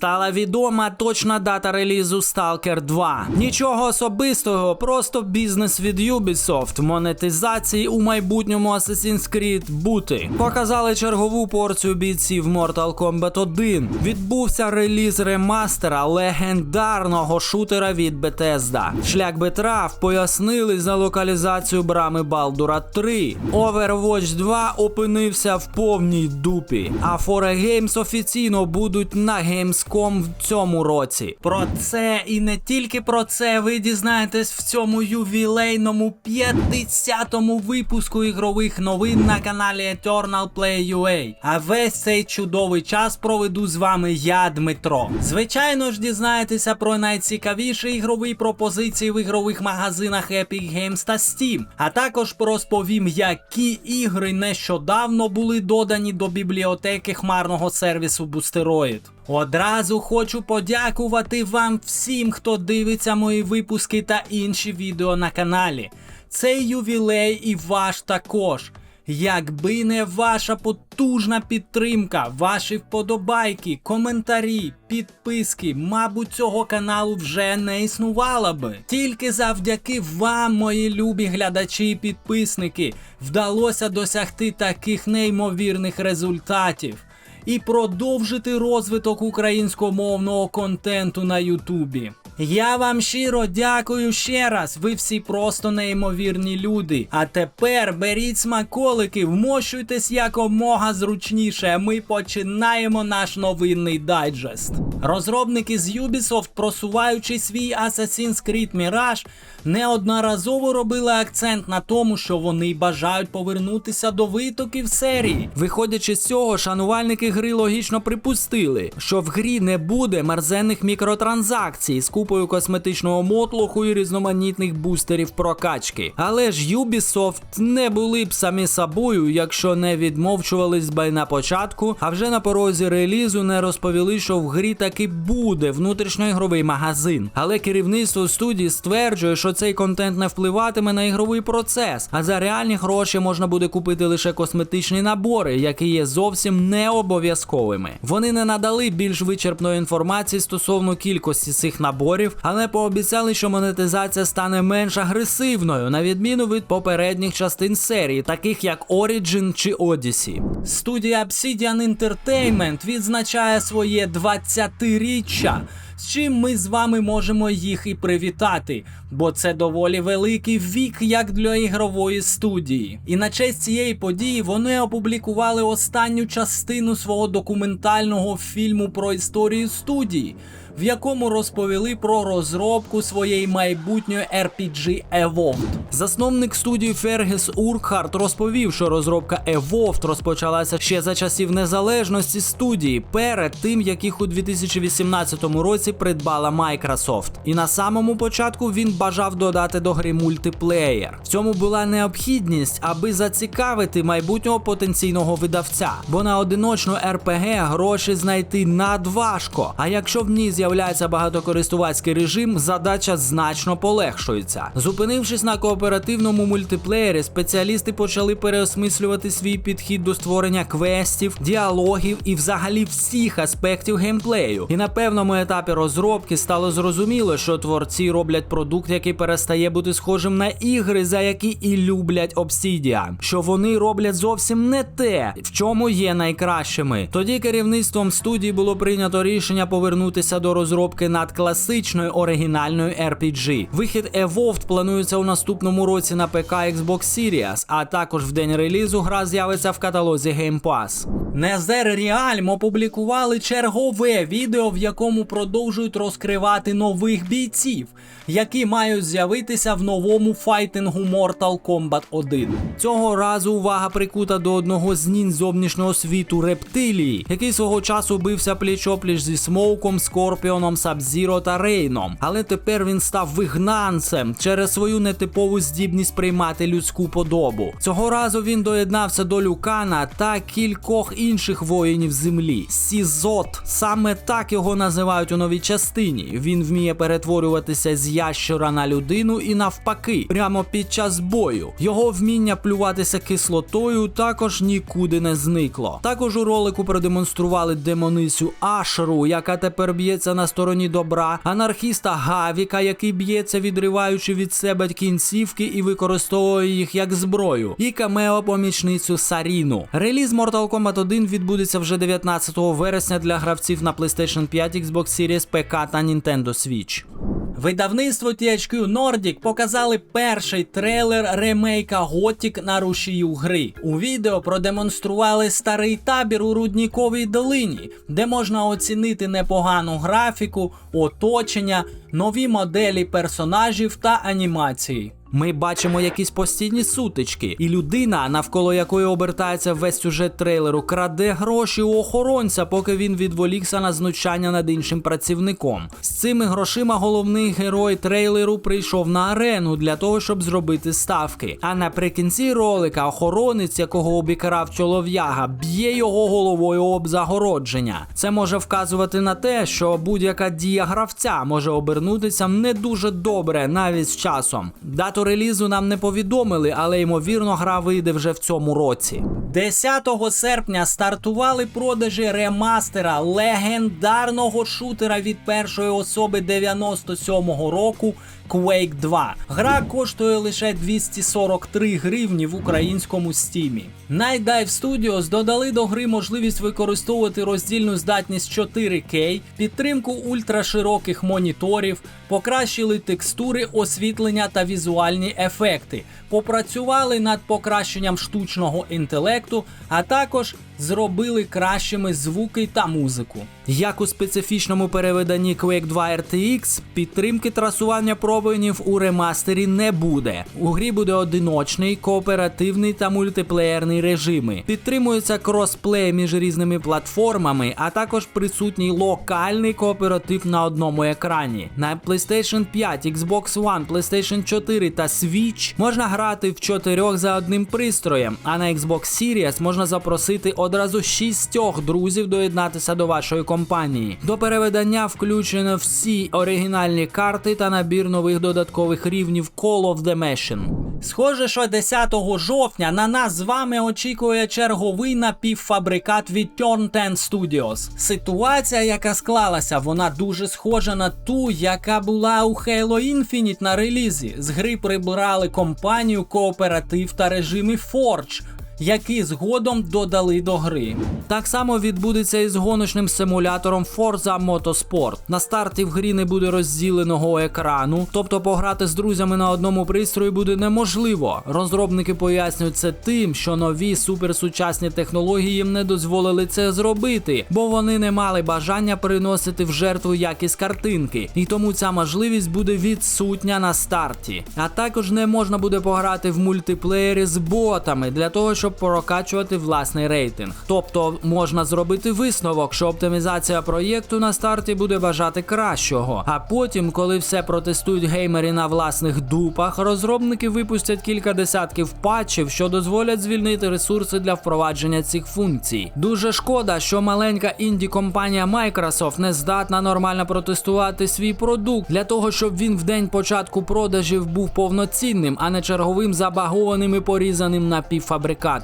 стала відома точна дата релізу Stalker 2. Нічого особистого, просто бізнес від Ubisoft, монетизації у майбутньому Assassin's Creed бути. Показали чергову порцію бійців Mortal Kombat 1. Відбувся реліз ремастера легендарного шутера від Bethesda. Шлях Бетрав пояснили за локалізацію брами Балдура 3. Overwatch 2 опинився в повній дупі. А Fore Games офіційно будуть на Gamescom в цьому році. Про це і не тільки про це ви дізнаєтесь в цьому ювілейному 50-му випуску ігрових новин на каналі Eternal Play. А весь цей чудовий час проведу з вами я, Дмитро. Звичайно ж, дізнаєтеся про найцікавіші ігрові пропозиції в ігрових магазинах Epic Games та Steam, а також розповім, які ігри нещодавно були додані до бібліотеки хмарного сервісу Boosteroid. Одразу хочу подякувати вам всім, хто дивиться мої випуски та інші відео на каналі. Цей ювілей і ваш також. Якби не ваша потужна підтримка, ваші вподобайки, коментарі, підписки, мабуть, цього каналу вже не існувало би. Тільки завдяки вам, мої любі глядачі і підписники, вдалося досягти таких неймовірних результатів і продовжити розвиток українськомовного контенту на Ютубі. Я вам щиро дякую ще раз. Ви всі просто неймовірні люди. А тепер беріть смаколики, вмощуйтесь якомога зручніше. Ми починаємо наш новинний дайджест. Розробники з Ubisoft, просуваючи свій Assassin's Creed Mirage, неодноразово робили акцент на тому, що вони бажають повернутися до витоків серії. Виходячи з цього, шанувальники гри логічно припустили, що в грі не буде мерзенних мікротранзакцій з купою косметичного мотлоху і різноманітних бустерів прокачки. Але ж Ubisoft не були б самі собою, якщо не відмовчувались би на початку, а вже на порозі релізу не розповіли, що в грі таки буде внутрішньоігровий магазин. Але керівництво студії стверджує, що цей контент не впливатиме на ігровий процес, а за реальні гроші можна буде купити лише косметичні набори, які є зовсім не обов'язковими. Вони не надали більш вичерпної інформації стосовно кількості цих наборів, але пообіцяли, що монетизація стане менш агресивною, на відміну від попередніх частин серії, таких як Origin чи Odyssey. Студія Obsidian Entertainment відзначає своє 20-річчя. З чим ми з вами можемо їх і привітати, бо це доволі великий вік як для ігрової студії. І на честь цієї події вони опублікували останню частину свого документального фільму про історію студії, в якому розповіли про розробку своєї майбутньої RPG Evolved. Засновник студії Фергіс Уркхарт розповів, що розробка Evolved розпочалася ще за часів незалежності студії, перед тим як їх у 2018 році придбала Microsoft. І на самому початку він бажав додати до гри мультиплеєр. В цьому була необхідність, аби зацікавити майбутнього потенційного видавця, бо на одиночну RPG гроші знайти надважко. А якщо в ній з'являється багатокористувацький режим, задача значно полегшується. Зупинившись на кооперативному мультиплеєрі, спеціалісти почали переосмислювати свій підхід до створення квестів, діалогів і взагалі всіх аспектів геймплею. І на певному етапі розробки стало зрозуміло, що творці роблять продукт, який перестає бути схожим на ігри, за які і люблять Obsidian. Що вони роблять зовсім не те, в чому є найкращими. Тоді керівництвом студії було прийнято рішення повернутися до розробки над класичною оригінальною RPG. Вихід Evolved планується у наступному році на ПК Xbox Series, а також в день релізу гра з'явиться в каталозі Game Pass. Незер Realm опублікували чергове відео, в якому продовжують розкривати нових бійців, які мають з'явитися в новому файтингу Mortal Kombat 1. Цього разу увага прикута до одного з нінь зовнішнього світу рептилії, який свого часу бився пліч-опліч зі Смоуком, Скорпіоном, Сабзіро та Рейном. Але тепер він став вигнанцем через свою нетипову здібність приймати людську подобу. Цього разу він доєднався до Люкана та кількох інших воїнів землі. Сізот. Саме так його називають у новій частині. Він вміє перетворюватися з ящера на людину і навпаки, прямо під час бою. Його вміння плюватися кислотою також нікуди не зникло. Також у ролику продемонстрували демонисю Ашеру, яка тепер б'ється на стороні добра, анархіста Гавіка, який б'ється, відриваючи від себе кінцівки і використовує їх як зброю, і камео помічницю Саріну. Реліз Mortal Kombat 1 відбудеться вже 19 вересня для гравців на PlayStation 5, Xbox Series, ПК та Nintendo Switch. Видавництво THQ Nordic показали перший трейлер ремейка Gothic на рушію гри. У відео продемонстрували старий табір у Рудніковій долині, де можна оцінити непогану графіку, оточення, нові моделі персонажів та анімації. Ми бачимо якісь постійні сутички, і людина, навколо якої обертається весь сюжет трейлеру, краде гроші у охоронця, поки він відволікся на знущання над іншим працівником. З цими грошима головний герой трейлеру прийшов на арену для того, щоб зробити ставки. А наприкінці ролика охоронець, якого обікрав чолов'яга, б'є його головою об загородження. Це може вказувати на те, що будь-яка дія гравця може обернутися не дуже добре навіть з часом. Дату релізу нам не повідомили, але ймовірно гра вийде вже в цьому році. 10 серпня стартували продажі ремастера легендарного шутера від першої особи 97-го року Quake 2. Гра коштує лише 243 гривні в українському стімі. Night Dive Studios додали до гри можливість використовувати роздільну здатність 4K, підтримку ультрашироких моніторів, покращили текстури, освітлення та візуальні ефекти, попрацювали над покращенням штучного інтелекту, а також зробили кращими звуки та музику. Як у специфічному перевиданні Quake 2 RTX, підтримки трасування пробоїнів у ремастері не буде. У грі буде одиночний, кооперативний та мультиплеєрний режими. Підтримується кросплей між різними платформами, а також присутній локальний кооператив на одному екрані. На PlayStation 5, Xbox One, PlayStation 4 та Switch можна грати в чотирьох за одним пристроєм, а на Xbox Series можна запросити одразу шістьох друзів доєднатися до вашої компанії. До переведення включено всі оригінальні карти та набір нових додаткових рівнів Call of the Machine. Схоже, що 10 жовтня на нас з вами очікує черговий напівфабрикат від Turn 10 Studios. Ситуація, яка склалася, вона дуже схожа на ту, яка була у Halo Infinite на релізі. З гри прибрали компанію, кооператив та режими Forge які згодом додали до гри. Так само відбудеться і з гоночним симулятором Forza Motorsport. На старті в грі не буде розділеного екрану, тобто пограти з друзями на одному пристрої буде неможливо. Розробники пояснюють це тим, що нові суперсучасні технології їм не дозволили це зробити, бо вони не мали бажання приносити в жертву якість картинки, і тому ця можливість буде відсутня на старті. А також не можна буде пограти в мультиплеєрі з ботами для того, щоб прокачувати власний рейтинг. Тобто можна зробити висновок, що оптимізація проєкту на старті буде бажати кращого. А потім, коли все протестують геймери на власних дупах, розробники випустять кілька десятків патчів, що дозволять звільнити ресурси для впровадження цих функцій. Дуже шкода, що маленька інді компанія Microsoft не здатна нормально протестувати свій продукт для того, щоб він в день початку продажів був повноцінним, а не черговим забагованим і порізаним напівфабрикатом.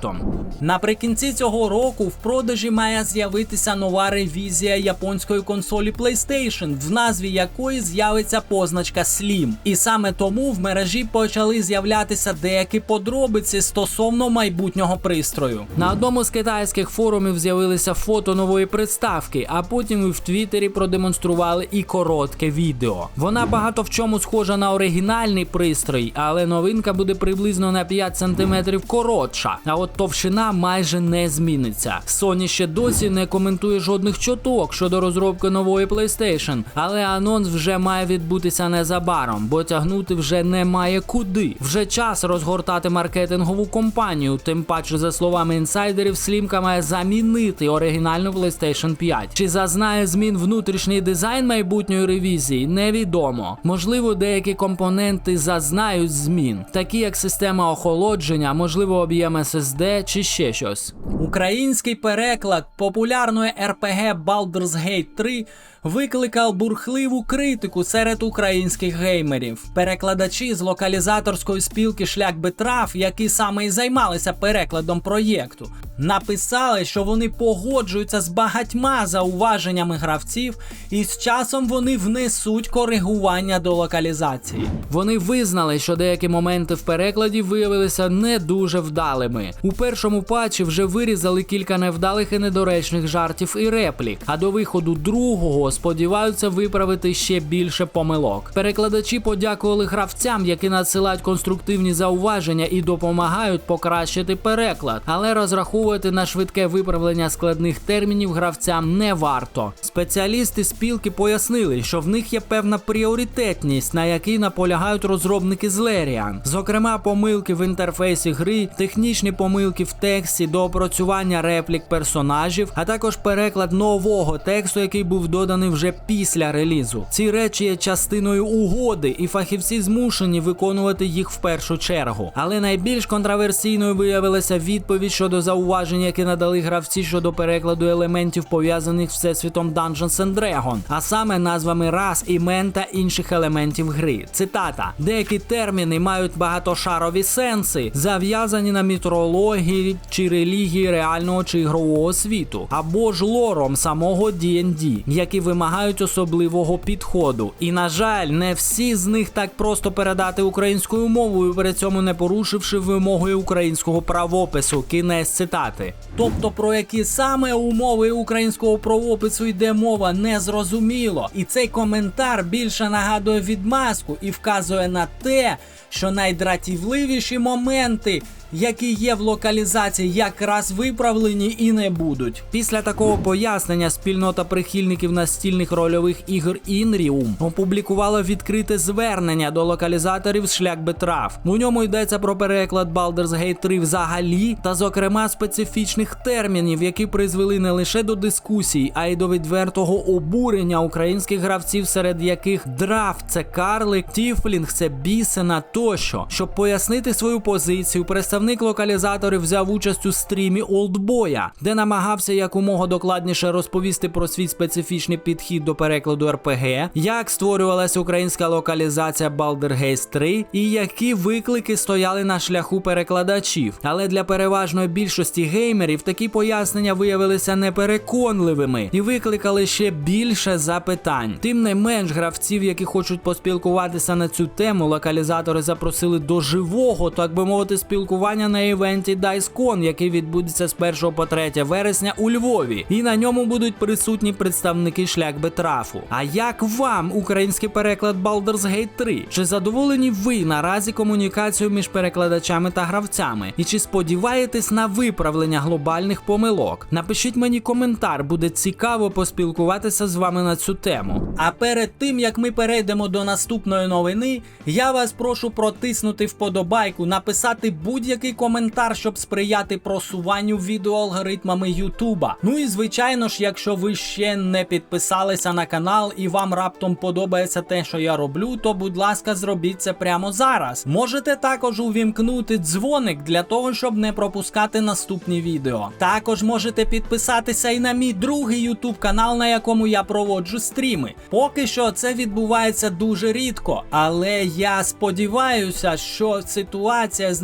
Наприкінці цього року в продажі має з'явитися нова ревізія японської консолі PlayStation, в назві якої з'явиться позначка Slim. І саме тому в мережі почали з'являтися деякі подробиці стосовно майбутнього пристрою. На одному з китайських форумів з'явилися фото нової приставки, а потім і в Твіттері продемонстрували і коротке відео. Вона багато в чому схожа на оригінальний пристрій, але новинка буде приблизно на 5 см коротша. А от товщина майже не зміниться. Sony ще досі не коментує жодних чуток щодо розробки нової PlayStation, але анонс вже має відбутися незабаром, бо тягнути вже немає куди. Вже час розгортати маркетингову компанію. Тим паче, за словами інсайдерів, слімка має замінити оригінальну PlayStation 5. Чи зазнає змін внутрішній дизайн майбутньої ревізії? Невідомо. Можливо, деякі компоненти зазнають змін, такі як система охолодження, можливо, об'єм SSD чи ще щось. Український переклад популярної RPG Baldur's Gate 3 викликав бурхливу критику серед українських геймерів. Перекладачі з локалізаторської спілки Шлях Бетрав, які саме і займалися перекладом проєкту, написали, що вони погоджуються з багатьма зауваженнями гравців, і з часом вони внесуть коригування до локалізації. Вони визнали, що деякі моменти в перекладі виявилися не дуже вдалими. У першому патчі вже вирізали кілька невдалих і недоречних жартів і реплік, а до виходу другого сподіваються виправити ще більше помилок. Перекладачі подякували гравцям, які надсилають конструктивні зауваження і допомагають покращити переклад, але розраховувати на швидке виправлення складних термінів гравцям не варто. Спеціалісти спілки пояснили, що в них є певна пріоритетність, на якій наполягають розробники з Larian. Зокрема, помилки в інтерфейсі гри, технічні помилки в тексті, доопрацювання реплік персонажів, а також переклад нового тексту, який був доданий вже після релізу. Ці речі є частиною угоди, і фахівці змушені виконувати їх в першу чергу. Але найбільш контроверсійною виявилася відповідь щодо зауважень, які надали гравці щодо перекладу елементів пов'язаних з всесвітом Dungeons and Dragon, а саме назвами рас, імен та інших елементів гри. Цитата: деякі терміни мають багатошарові сенси, зав'язані на мітрології чи релігії реального чи ігрового світу, або ж лором самого D&D, які вимагають особливого підходу. І на жаль, не всі з них так просто передати українською мовою, при цьому не порушивши вимоги українського правопису. Кінець цитати. Тобто про які саме умови українського правопису йде мова, не зрозуміло. І цей коментар більше нагадує відмазку і вказує на те, що найдратівливіші моменти, які є в локалізації, якраз виправлені і не будуть. Після такого пояснення спільнота прихильників настільних рольових ігор Інріум опублікувала відкрите звернення до локалізаторів шлях Бетрав. У ньому йдеться про переклад Baldur's Gate 3 взагалі, та зокрема специфічних термінів, які призвели не лише до дискусій, а й до відвертого обурення українських гравців, серед яких драф це карлик, тіфлінг це бісена тощо. Щоб пояснити свою позицію, представник локалізаторів взяв участь у стрімі Олдбоя, де намагався якомога докладніше розповісти про свій специфічний підхід до перекладу РПГ, як створювалася українська локалізація Baldur's Gate 3 і які виклики стояли на шляху перекладачів. Але для переважної більшості геймерів такі пояснення виявилися непереконливими і викликали ще більше запитань. Тим не менш, гравців, які хочуть поспілкуватися на цю тему, локалізатори запросили до живого, так би мовити, спілкування на івенті DiceCon, який відбудеться з 1 по 3 вересня у Львові. І на ньому будуть присутні представники шлях Бетрафу. А як вам український переклад Baldur's Gate 3? Чи задоволені ви наразі комунікацією між перекладачами та гравцями? І чи сподіваєтесь на виправлення глобальних помилок? Напишіть мені коментар, буде цікаво поспілкуватися з вами на цю тему. А перед тим як ми перейдемо до наступної новини, я вас прошу протиснути вподобайку, написати будь-який коментар, щоб сприяти просуванню відео алгоритмами Ютуба. Ну і звичайно ж, якщо ви ще не підписалися на канал і вам раптом подобається те, що я роблю, то будь ласка, зробіть це прямо зараз. Можете також увімкнути дзвоник для того, щоб не пропускати наступні відео. Також можете підписатися і на мій другий YouTube канал, на якому я проводжу стріми. Поки що це відбувається дуже рідко, але я сподіваюся, що ситуація з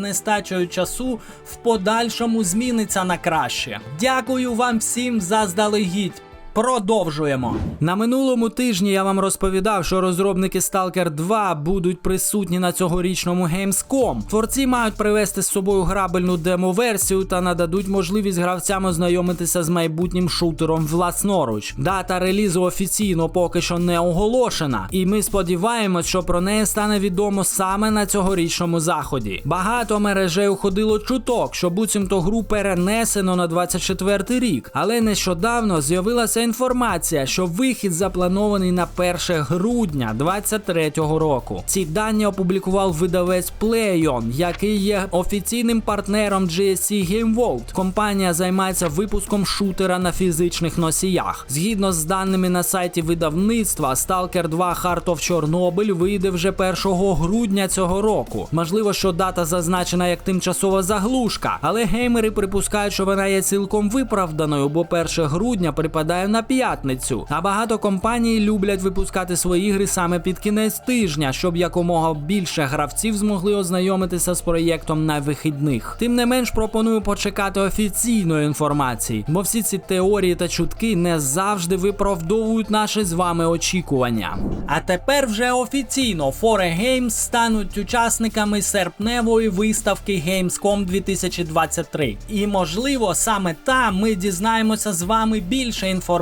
нестачею часу в подальшому зміниться на краще. Дякую вам всім заздалегідь. Продовжуємо на минулому тижні. Я вам розповідав, що розробники Stalker 2 будуть присутні на цьогорічному Gamescom. Творці мають привезти з собою грабельну демо-версію та нададуть можливість гравцям ознайомитися з майбутнім шутером власноруч. Дата релізу офіційно поки що не оголошена, і ми сподіваємось, що про неї стане відомо саме на цьогорічному заході. Багато мережею ходило чуток, що буцімто гру перенесено на 24 рік, але нещодавно з'явилася інформація, що вихід запланований на 1 грудня 23-го року. Ці дані опублікував видавець PlayOn, який є офіційним партнером GSC Game World. Компанія займається випуском шутера на фізичних носіях. Згідно з даними на сайті видавництва, Stalker 2 Heart of Chernobyl вийде вже 1 грудня цього року. Можливо, що дата зазначена як тимчасова заглушка, але геймери припускають, що вона є цілком виправданою, бо 1 грудня припадає на п'ятницю. А багато компаній люблять випускати свої ігри саме під кінець тижня, щоб якомога більше гравців змогли ознайомитися з проєктом на вихідних. Тим не менш, пропоную почекати офіційної інформації, бо всі ці теорії та чутки не завжди виправдовують наші з вами очікування. А тепер вже офіційно Fore Games стануть учасниками серпневої виставки Gamescom 2023. І можливо, саме там ми дізнаємося з вами більше інформації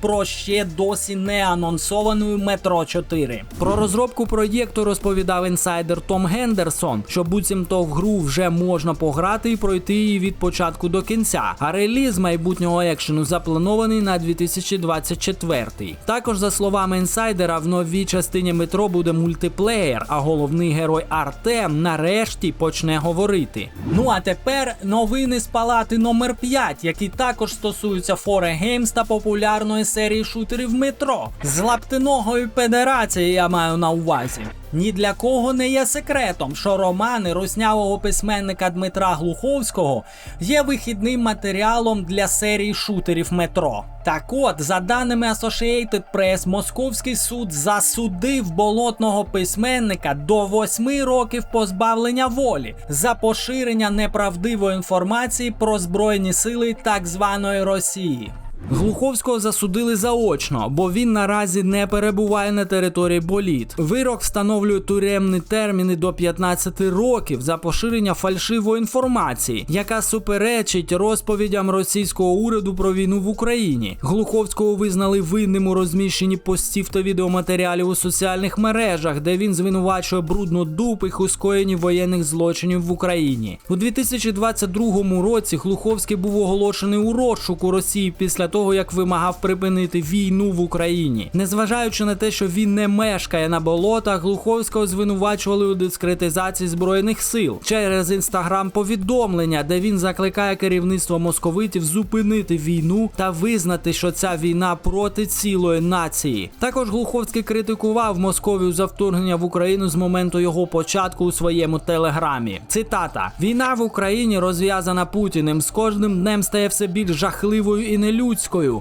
про ще досі не анонсовану Метро 4. Про розробку проєкту розповідав інсайдер Том Гендерсон, що буцімто в гру вже можна пограти і пройти її від початку до кінця. А реліз майбутнього екшену запланований на 2024. Також, за словами інсайдера, в новій частині метро буде мультиплеєр, а головний герой Артем нарешті почне говорити. Ну а тепер новини з палати номер 5, які також стосуються Games та популярної серії шутерів метро. З лаптиногою педерації я маю на увазі. Ні для кого не є секретом, що романи руснявого письменника Дмитра Глуховського є вихідним матеріалом для серії шутерів метро. Так от, за даними Associated Press, московський суд засудив болотного письменника до 8 років позбавлення волі за поширення неправдивої інформації про збройні сили так званої Росії. Глуховського засудили заочно, бо він наразі не перебуває на території боліт. Вирок встановлює тюремні терміни до 15 років за поширення фальшивої інформації, яка суперечить розповідям російського уряду про війну в Україні. Глуховського визнали винним у розміщенні постів та відеоматеріалів у соціальних мережах, де він звинувачує бруднодупих у скоєнні воєнних злочинів в Україні. У 2022 році Глуховський був оголошений у розшук у Росії після того, як вимагав припинити війну в Україні. Незважаючи на те, що він не мешкає на болотах, Глуховського звинувачували у дискретизації збройних сил через інстаграм-повідомлення, де він закликає керівництво московитів зупинити війну та визнати, що ця війна проти цілої нації. Також Глуховський критикував Московію за вторгнення в Україну з моменту його початку у своєму телеграмі. Цитата: Війна в Україні розв'язана Путіним з кожним днем стає все більш жахливою і нелюдською,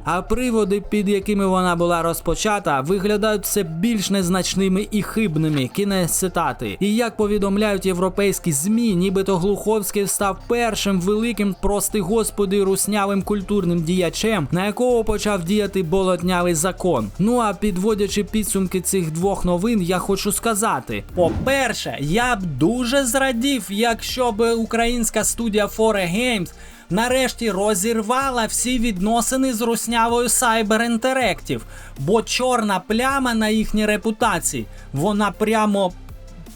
а приводи, під якими вона була розпочата, виглядають все більш незначними і хибними. Кінець цитати. І як повідомляють європейські змі, нібито Глуховський став першим великим, прости господи, руснявим культурним діячем, на якого почав діяти болотнявий закон. Ну а підводячи підсумки цих двох новин, я хочу сказати: по-перше, я б дуже зрадів, якщо б українська студія Fore Games нарешті розірвала всі відносини з руснявою Cyber Interactive, бо чорна пляма на їхній репутації, вона прямо.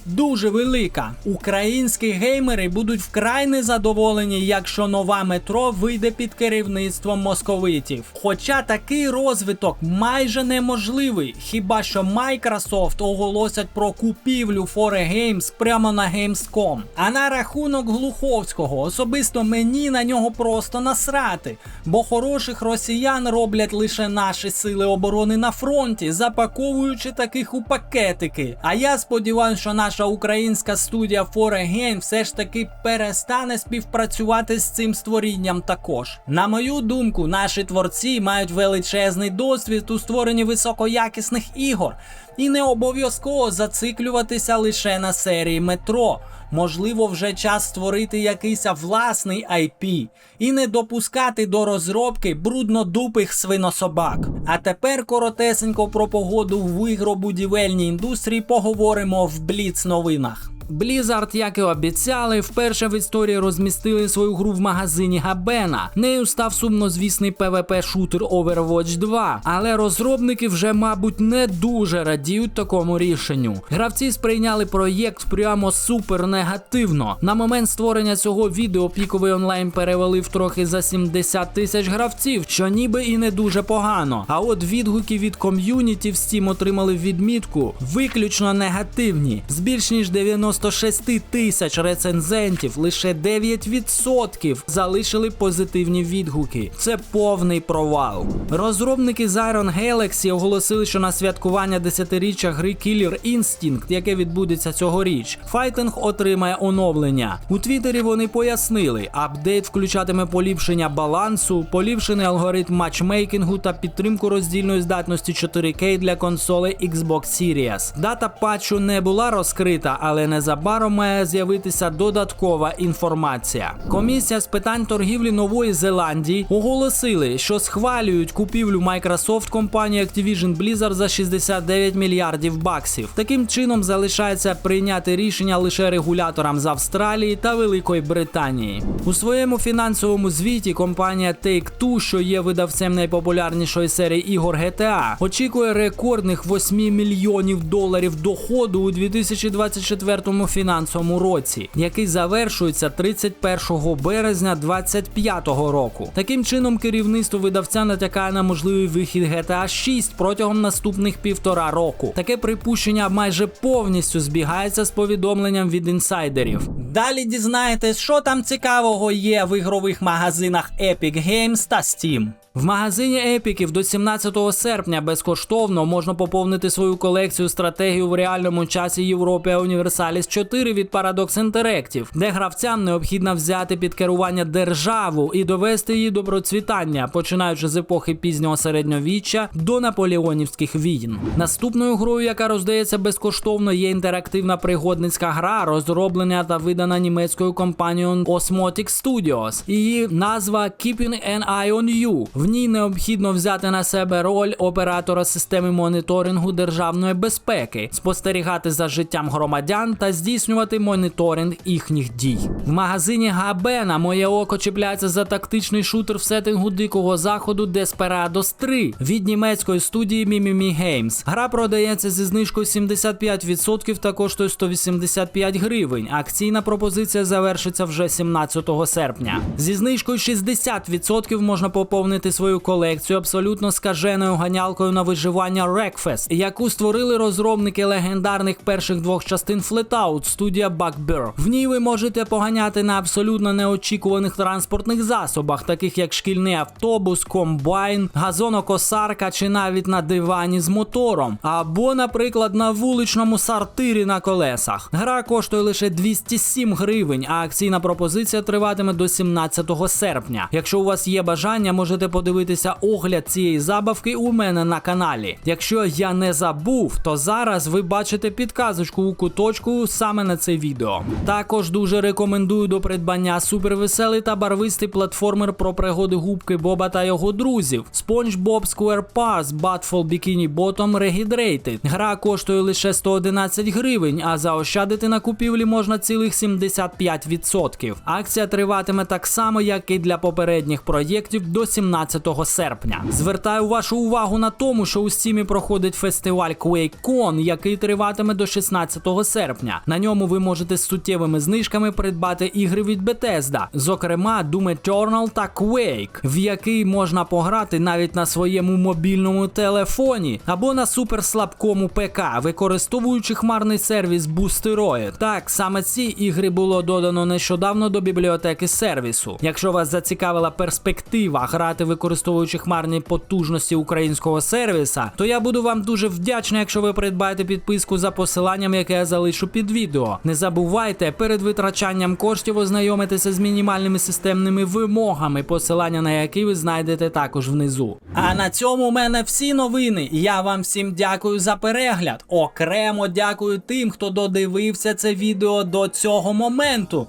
Дуже велика. Українські геймери будуть вкрай незадоволені, якщо нова метро вийде під керівництвом московитів. Хоча такий розвиток майже неможливий, хіба що Microsoft оголосять про купівлю Fore Games прямо на Gamescom. А на рахунок Глуховського особисто мені на нього просто насрати, бо хороших росіян роблять лише наші сили оборони на фронті, запаковуючи таких у пакетики. А я сподіваюся, що наша українська студія Fore Game все ж таки перестане співпрацювати з цим створінням також. На мою думку, наші творці мають величезний досвід у створенні високоякісних ігор. І не обов'язково зациклюватися лише на серії метро. Можливо, вже час створити якийсь власний IP і не допускати до розробки бруднодупих свинособак. А тепер коротесенько про погоду в ігробудівельній індустрії поговоримо в Бліц новинах. Blizzard, як і обіцяли, вперше в історії розмістили свою гру в магазині Габена. Нею став сумнозвісний PvP-шутер Overwatch 2, але розробники вже, мабуть, не дуже радіють такому рішенню. Гравці сприйняли проєкт прямо супер негативно. На момент створення цього відео піковий онлайн перевалив трохи за 70 тисяч гравців, що ніби і не дуже погано. А от відгуки від ком'юніті в Steam отримали відмітку виключно негативні, з більш ніж 90 96 тисяч рецензентів лише 9% залишили позитивні відгуки. Це повний провал. Розробники з Galaxy оголосили, що на святкування 10-річчя гри Killer Instinct, яке відбудеться цьогоріч, файтинг отримає оновлення. У Твіттері вони пояснили, апдейт включатиме поліпшення балансу, поліпшений алгоритм матчмейкінгу та підтримку роздільної здатності 4К для консолей Xbox Series. Дата патчу не була розкрита, але незабаром має з'явитися додаткова інформація. Комісія з питань торгівлі Нової Зеландії оголосили, що схвалюють купівлю Microsoft компанії Activision Blizzard за 69 мільярдів баксів. Таким чином залишається прийняти рішення лише регуляторам з Австралії та Великої Британії. У своєму фінансовому звіті компанія Take-Two, що є видавцем найпопулярнішої серії ігор GTA, очікує рекордних 8 мільйонів доларів доходу у 2024 фінансовому році, який завершується 31 березня 2025 року. Таким чином, керівництво видавця натякає на можливий вихід GTA 6 протягом наступних півтора року. Таке припущення майже повністю збігається з повідомленням від інсайдерів. Далі дізнаєтесь, що там цікавого є в ігрових магазинах Epic Games та Steam. В магазині епіків до 17 серпня безкоштовно можна поповнити свою колекцію стратегію в реальному часі Європі Universalis 4 від Paradox Interactive, де гравцям необхідно взяти під керування державу і довести її до процвітання, починаючи з епохи пізнього середньовіччя до наполеонівських війн. Наступною грою, яка роздається безкоштовно, є інтерактивна пригодницька гра, розроблена та видана німецькою компанією Osmotic Studios. Її назва Keeping an Eye on You. В ній необхідно взяти на себе роль оператора системи моніторингу державної безпеки, спостерігати за життям громадян та здійснювати моніторинг їхніх дій. В магазині Габена моє око чіпляється за тактичний шутер в сеттингу дикого заходу Desperados 3 від німецької студії Mimimi Games. Гра продається зі знижкою 75% та коштує 185 гривень. Акційна пропозиція завершиться вже 17 серпня. Зі знижкою 60% можна поповнити свою колекцію абсолютно скаженою ганялкою на виживання Wreckfest, яку створили розробники легендарних перших двох частин Flatout студія Bugbear. В ній ви можете поганяти на абсолютно неочікуваних транспортних засобах, таких як шкільний автобус, комбайн, газонокосарка чи навіть на дивані з мотором, або, наприклад, на вуличному сортирі на колесах. Гра коштує лише 207 гривень, а акційна пропозиція триватиме до 17 серпня. Якщо у вас є бажання, можете подивитися огляд цієї забавки у мене на каналі. Якщо я не забув, то зараз ви бачите підказочку у куточку саме на це відео. Також дуже рекомендую до придбання супервеселий та барвистий платформер про пригоди губки Боба та його друзів. SpongeBob SquarePants Batfall Bikini Bottom Rehydrated. Гра коштує лише 111 гривень, а заощадити на купівлі можна цілих 75%. Акція триватиме так само, як і для попередніх проєктів до 17 серпня. Звертаю вашу увагу на тому, що у стімі проходить фестиваль QuakeCon, який триватиме до 16 серпня. На ньому ви можете з суттєвими знижками придбати ігри від Bethesda, зокрема Doom Eternal та Quake, в який можна пограти навіть на своєму мобільному телефоні або на суперслабкому ПК, використовуючи хмарний сервіс Boosteroid. Так, саме ці ігри було додано нещодавно до бібліотеки сервісу. Якщо вас зацікавила перспектива грати використовуючи хмарні потужності українського сервіса, то я буду вам дуже вдячний, якщо ви придбаєте підписку за посиланням, яке я залишу під відео. Не забувайте перед витрачанням коштів ознайомитися з мінімальними системними вимогами, посилання на які ви знайдете також внизу. А на цьому у мене всі новини. Я вам всім дякую за перегляд. Окремо дякую тим, хто додивився це відео до цього моменту.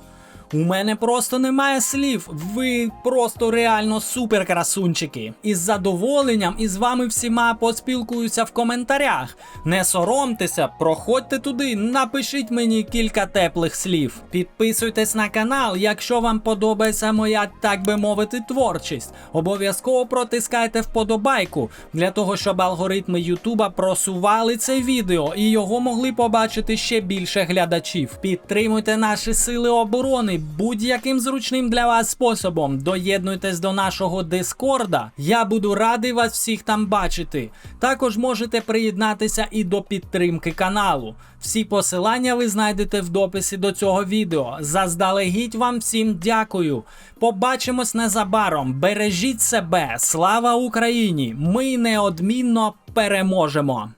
У мене просто немає слів. Ви просто реально супер красунчики. Із задоволенням із вами всіма поспілкуюся в коментарях. Не соромтеся, проходьте туди, напишіть мені кілька теплих слів. Підписуйтесь на канал, якщо вам подобається моя, так би мовити, творчість. Обов'язково протискайте вподобайку для того, щоб алгоритми Ютуба просували це відео і його могли побачити ще більше глядачів. Підтримуйте наші сили оборони будь-яким зручним для вас способом. Доєднуйтесь до нашого Дискорда. Я буду радий вас всіх там бачити. Також можете приєднатися і до підтримки каналу. Всі посилання ви знайдете в дописі до цього відео. Заздалегідь вам всім дякую. Побачимось незабаром. Бережіть себе. Слава Україні! Ми неодмінно переможемо!